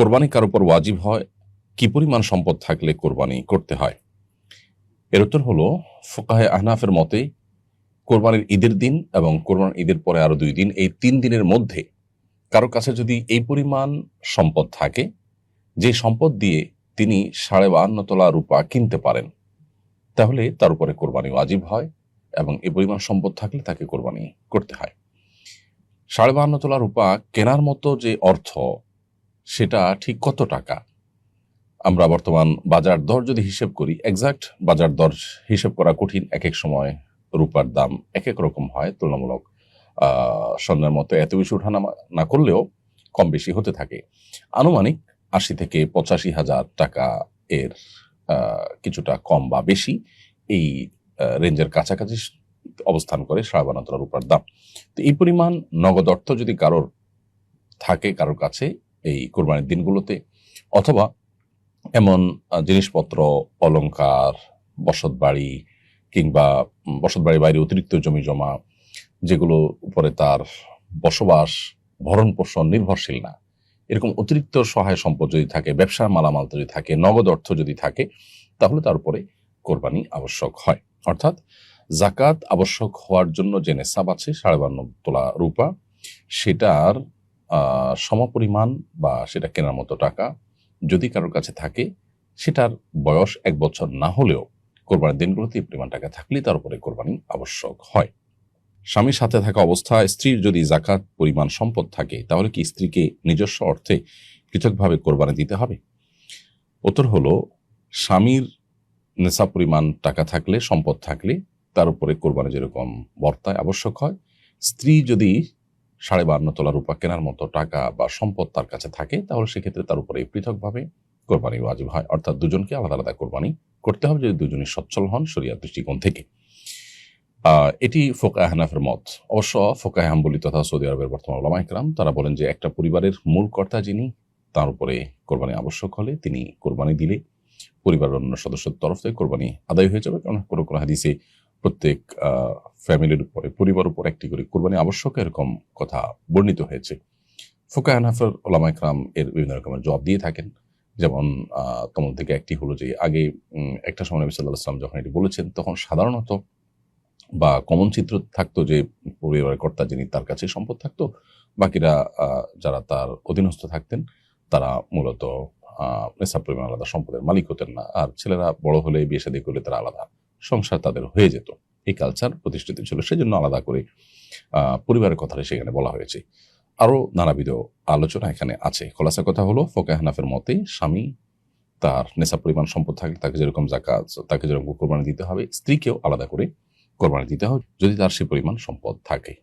কোরবানি কার উপর ওয়াজিব হয়? কি পরিমাণ সম্পদ থাকলে কোরবানি করতে হয়? এর উত্তর হলো, ফোকাহে আহনাফের মতে, কোরবানির ঈদের দিন এবং কোরবানির ঈদের পরে আরও দুই দিন, এই তিন দিনের মধ্যে কারও কাছে যদি এই পরিমাণ সম্পদ থাকে, যে সম্পদ দিয়ে তিনি সাড়ে বাহান্ন তোলা রূপা কিনতে পারেন, তাহলে তার উপরে কোরবানি ওয়াজিব হয় এবং এই পরিমাণ সম্পদ থাকলে তাকে কোরবানি করতে হয়। সাড়ে বাহান্ন তোলা রূপা কেনার মতো যে অর্থ সেটা ঠিক কত টাকা? আমরা বর্তমান বাজার দর যদি হিসেব করি এক্সাক্ট বাজার দর হিসেব করা কঠিন এক এক সময় রূপার দাম এক এক রকম হয় তুলনামূলক। স্বর্ণের মতো এত বেশি ওঠানামা না করলেও কম বেশি হতে থাকে। আনুমানিক আশি থেকে পঁচাশি হাজার টাকা এর কিছুটা কম বা বেশি এই রেঞ্জের কাছাকাছি অবস্থান করে সাড়ে রূপার দাম। তো এই পরিমাণ নগদ অর্থ যদি কারোর থাকে, কারোর কাছে এই কোরবানির দিনগুলোতে, অথবা এমন জিনিসপত্র, অলংকার, বসত বাড়ি কিংবা বসত বাড়ির বাইরে অতিরিক্ত জমি জমা, যেগুলো উপরে তার বসবাস ভরণ পোষণ নির্ভরশীল না। এরকম অতিরিক্ত সহায় সম্পদ যদি থাকে, ব্যবসার মালামাল যদি থাকে, নগদ অর্থ যদি থাকে, তাহলে তার উপরে কোরবানি আবশ্যক হয়। অর্থাৎ জাকাত আবশ্যক হওয়ার জন্য যে নেশাব আছে, সাড়ে বান্ন তোলা রূপা, সেটার সমপরিমাণ বা সেটা কেনার মতো টাকা যদি কারোর কাছে থাকে, সেটার বয়স এক বছর না হলেও কোরবানির দিনগুলোতে এই পরিমাণ টাকা থাকলে তার উপরে কোরবানি আবশ্যক হয়। স্বামীর সাথে থাকা অবস্থায় স্ত্রীর যদি জাকাত পরিমাণ সম্পদ থাকে, তাহলে কি স্ত্রীকে নিজস্ব অর্থে পৃথকভাবে কোরবানি দিতে হবে? উত্তর হলো, স্বামীর নেশা পরিমাণ টাকা থাকলে, সম্পদ থাকলে তার উপরে কোরবানি যেরকম বর্তায় আবশ্যক হয়, স্ত্রী যদি সাড়ে বান্ন তোলা রূপা কেনার মতো টাকা বা সম্পদ তার কাছে থাকে, তাহলে সেক্ষেত্রে তার উপরে পৃথকভাবে কোরবানি ওয়াজিব হয়। অর্থাৎ দুজনকে আলাদা আলাদা কোরবানি করতে হবে যদি দুজনই সচ্ছল হন শরিয়ার দৃষ্টিকোণ থেকে। এটি ফোকা হানাফের মত। অবশ্য ফোকা হাম্বলি তথা সৌদি আরবের বর্তমান ওলামা ইকরাম তারা বলেন যে একটা পরিবারের মূল কর্তা যিনি, তার উপরে কোরবানি আবশ্যক হলে তিনি কোরবানি দিলে পরিবারের অন্য সদস্যের তরফ থেকে কোরবানি আদায় হয়ে যাবে। কারণ কোনো কোনো হাদিসে প্রত্যেক ফ্যামিলির উপরে, পরিবার উপর একটি করে কোরবানি আবশ্যক এরকম কথা বর্ণিত হয়েছে। ফোকা হানাফের ওলামা ইকরাম এর বিভিন্ন রকমের জবাব দিয়ে থাকেন। যেমন তোমার থেকে একটি হলো যে, আগে একটা সময় নবী সাল্লাহ সাল্লাম যখন এটি বলেছেন, তখন সাধারণত বা কমন চিত্র থাকতো যে, পরিবারের কর্তা যিনি তার কাছে সম্পদ থাকতো, বাকিরা যারা তার অধীনস্থ থাকতেন, তারা মূলত নেশাব পরিমাণ আলাদা, সম্পদের মালিক হতেন না। আর ছেলেরা বড় হলে বিয়ে শাদী করলে তারা আলাদা। সংসার তাদের হয়ে যেত। এই কালচার প্রতিষ্ঠিত ছিল, সেজন্য আলাদা করে পরিবারের কথাটা সেখানে বলা হয়েছে। আরও নানাবিধ আলোচনা এখানে আছে। খোলাসা কথা হলো ফোকা হানাফের মতে স্বামী তার নেশা পরিমাণ, সম্পদ থাকলে তাকে যেরকম জাকাত তাকে যেরকম কোরবানি দিতে হবে, স্ত্রীকেও আলাদা করে কোরবানি দিতে হবে, যদি তার সে পরিমাণ সম্পদ থাকে।